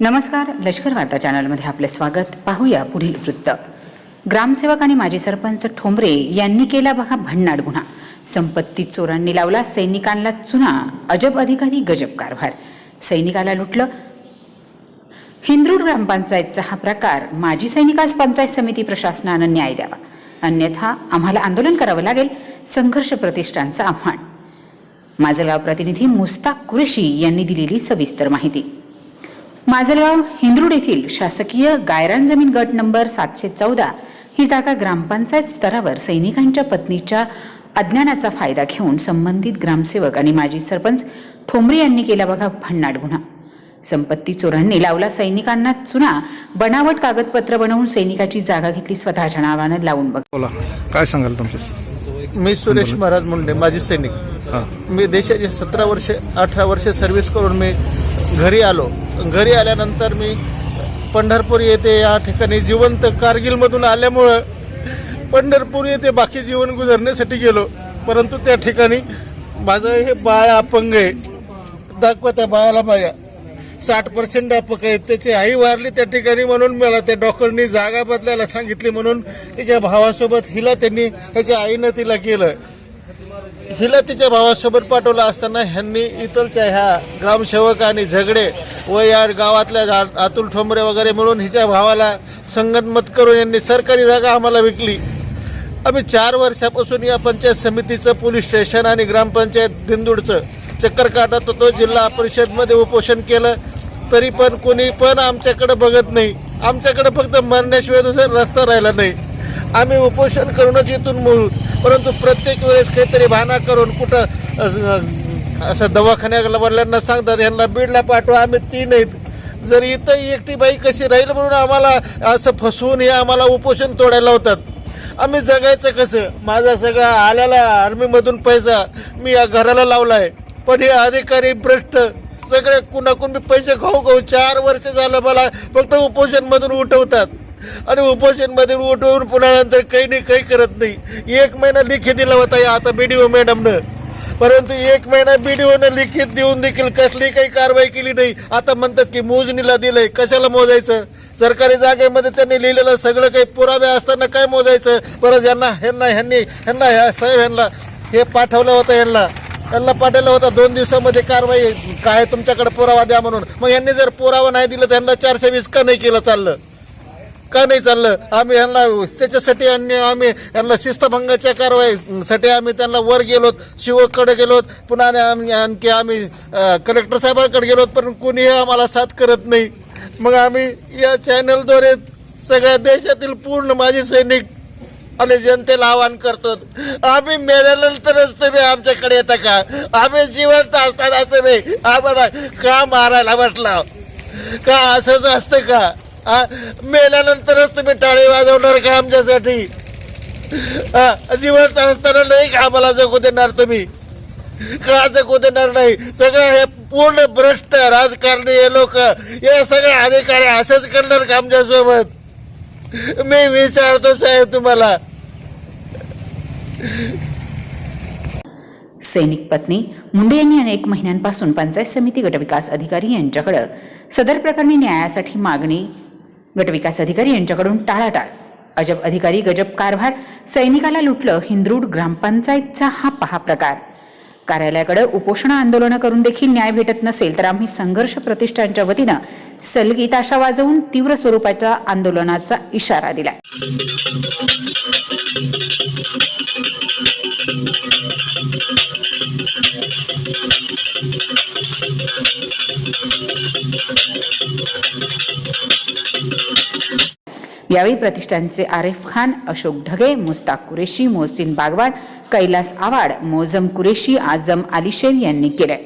नमस्कार लष्कर वार्ता चॅनलमध्ये आपले स्वागत. पाहूया पुढील वृत्त. ग्रामसेवक आणि माजी सरपंच ठोंबरे यांनी केला बघा भन्नाड गुन्हा. संपत्ती चोरांनी लावला सैनिकांना चुना. अजब अधिकारी गजब कारभार. सैनिकाला लुटलं. हिंद्रूड ग्रामपंचायतचा हा प्रकार माजी सैनिकास पंचायत समिती प्रशासनानं न्याय द्यावा. अन्यथा आम्हाला आंदोलन करावं लागेल. संघर्ष प्रतिष्ठानचं आव्हान. माजलगाव प्रतिनिधी मुस्ताक कुरेशी यांनी दिलेली सविस्तर माहिती. माजलगाव हिंद्रूड येथील शासकीय गायरान जमीन गट नंबर सातशे चौदा ही जागा ग्रामपंचायत स्तरावर सैनिकांच्या पत्नीच्या अज्ञानाचा फायदा घेऊन संबंधित ग्रामसेवक आणि माजी सरपंच ठोंबरे यांनी केला बघा भन्नाट गुन्हा. संपत्ती चोरांनी लावला सैनिकांना चुना बनावट कागदपत्र बनवून सैनिकाची जागा घेतली स्वतःच्या नावानं लावून बघ. बोला काय सांगाल तुमच्या मी सुरेश महाराज मुंडे माजी सैनिक. मी देशाचे सतरा वर्षे अठरा वर्षे सर्व्हिस करून मी घरी आलो. घरी आल्यानंतर मी पंढरपूर येथे या ठिकाणी जिवंत कारगिलमधून आल्यामुळं पंढरपूर येथे बाकी जीवन गुजरण्यासाठी गेलो. परंतु त्या ठिकाणी माझं हे बाळ अपंग आहे. दाखवा त्या बाळाला माझ्या. साठ पर्सेंट अपंग आहेत. त्याची आई वारली त्या ठिकाणी म्हणून मला त्या डॉक्टरनी जागा बदलायला सांगितली म्हणून तिच्या भावासोबत हिला त्यांनी ह्याच्या आईनं तिला केलं. हिला तिच्या भावासोबत पाठवलं असताना ह्यांनी इतरच्या ह्या ग्रामसेवक आणि झगडे व या गावातल्या अतुल ठोंबरे वगैरे मिळून हिच्या भावाला संगनमत करून यांनी सरकारी जागा आम्हाला विकली. आम्ही चार वर्षापासून या पंचायत समितीचं पोलीस स्टेशन आणि ग्रामपंचायत दिंदूडचं चक्कर काढत होतो. जिल्हा परिषदमध्ये उपोषण केलं. तरी पण कोणी पण आमच्याकडे बघत नाही. आमच्याकडे फक्त मरण्याशिवाय दुसरा रस्ता राहिला नाही. आम्ही उपोषण करूनच इथून मूळ परंतु प्रत्येक वेळेस काहीतरी भाना करून कुठं असं दवाखान्याला वडिलांना सांगतात यांना बीडला पाठवा आम्ही ती नाहीत जर इथं एकटी बाई कशी राहील म्हणून आम्हाला असं फसवून हे आम्हाला उपोषण तोडायला होतात आम्ही जगायचं कसं? माझा सगळा आलेला आर्मीमधून पैसा मी या घराला लावलाय. पण हे अधिकारी भ्रष्ट. सगळे कुणाकुण मी पैसे खाऊ खाऊ चार वर्ष झालं मला फक्त उपोषणमधून उठवतात. आणि उपोषण उठवून पुन्हा नंतर काही नाही काही करत नाही. एक महिना लिखित दिला होता या आता बीडीओ मॅडमनं परंतु एक महिना बीडीओनं लिखित देऊन देखील कसली काही कारवाई केली नाही. आता म्हणतात की मोजणीला दिलंय. कशाला मोजायचं? सरकारी जागेमध्ये त्यांनी लिहिलेलं सगळं काही पुरावे असताना काय मोजायचं? परत यांना ह्यांना ह्यांनी ह्यांना ह्या साहेब ह्यांना हे पाठवलं होतं ह्यांना यांना पाठवलं होतं. दोन दिवसामध्ये कारवाई काय तुमच्याकडे पुरावा द्या म्हणून. मग यांनी जर पुरावा नाही दिला तर यांना चारशे वीस का नाही केलं चाललं? का नाही चाललं? आम्ही यांना त्याच्यासाठी आणि आम्ही यांना शिस्तभंगाच्या कारवाईसाठी आम्ही त्यांना वर गेलोत शिवकडे गेलोत पुन्हा आणि आम्ही आणखी आम्ही कलेक्टर साहेबांकडे गेलोत पण कुणीही आम्हाला साथ करत नाही. मग आम्ही या चॅनलद्वारे सगळ्या देशातील पूर्ण माझे सैनिक आणि जनतेला आवाहन करतो. आम्ही मेल्यानंतरच तुम्ही आमच्याकडे येता का? आम्ही जिवंत असताना तुम्ही आम्हाला का मारायला म्हटलं का असंच असतं का? आ, मेल्यानंतरच तुम्ही टाळे वाजवणार का आमच्यासाठी? जिवंत असताना नाही का आम्हाला जगू देणार तुम्ही. का जगू देणार नाही? सगळं हे पूर्ण भ्रष्ट राजकारणी हे लोक हे सगळे अधिकारी असंच करणार का आमच्यासोबत? मी विचारतो साहेब तुम्हाला. सैनिक पत्नी मुंडे यांनी अनेक महिन्यांपासून पंचायत समिती गटविकास अधिकारी यांच्याकडे सदर प्रकरणी न्यायासाठी मागणी गटविकास अधिकारी यांच्याकडून टाळाटाळ. अजब अधिकारी गजब कारभार सैनिकाला लुटलं हिंद्रूड ग्रामपंचायतचा हा पहा प्रकार. कार्यालयाकडे उपोषण आंदोलनं करून देखील न्याय भेटत नसेल तर आम्ही संघर्ष प्रतिष्ठानच्या वतीनं सलगी ताशा वाजवून तीव्र स्वरूपाच्या आंदोलनाचा इशारा दिला यावेळी प्रतिष्ठानचे आरिफ खान अशोक ढगे मुस्ताक कुरेशी मोहसिन बागवाड कैलास आवाड मोजम कुरेशी आझम अलीशेर यांनी केले